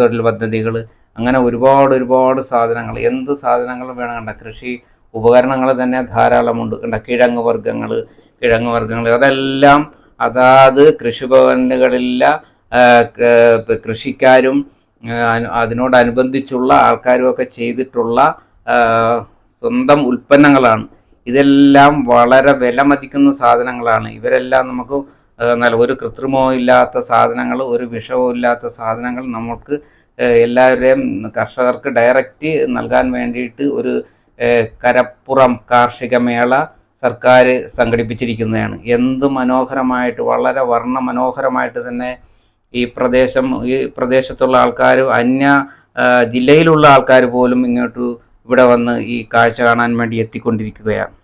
തൊഴിൽ പദ്ധതികൾ അങ്ങനെ ഒരുപാട് ഒരുപാട് സാധനങ്ങൾ എന്ത് സാധനങ്ങൾ വേണം കണ്ട കൃഷി ഉപകരണങ്ങൾ തന്നെ ധാരാളമുണ്ട്. കണ്ട കിഴങ്ങ് വർഗങ്ങൾ കിഴങ്ങ് വർഗങ്ങൾ അതെല്ലാം അതാത് കൃഷിഭവനുകളിലെ കൃഷിക്കാരും അതിനോടനുബന്ധിച്ചുള്ള ആൾക്കാരും ഒക്കെ ചെയ്തിട്ടുള്ള സ്വന്തം ഉൽപ്പന്നങ്ങളാണ്. ഇതെല്ലാം വളരെ വില മതിക്കുന്ന സാധനങ്ങളാണ്. ഇവരെല്ലാം നമുക്ക് നല്ല ഒരു കൃത്രിമവും ഇല്ലാത്ത സാധനങ്ങൾ ഒരു വിഷവും ഇല്ലാത്ത സാധനങ്ങൾ നമുക്ക് എല്ലാവരെയും കർഷകർക്ക് ഡയറക്റ്റ് നൽകാൻ വേണ്ടിയിട്ട് ഒരു കരപ്പുറം കാർഷിക മേള സർക്കാർ സംഘടിപ്പിച്ചിരിക്കുന്നതാണ്. എന്ത് മനോഹരമായിട്ട് വളരെ വർണ മനോഹരമായിട്ട് തന്നെ ഈ പ്രദേശം ഈ പ്രദേശത്തുള്ള ആൾക്കാർ അന്യ ജില്ലയിലുള്ള ആൾക്കാർ പോലും ഇങ്ങോട്ട് ഇവിടെ വന്ന് ഈ കാഴ്ച കാണാൻ വേണ്ടി എത്തിക്കൊണ്ടിരിക്കുകയാണ്.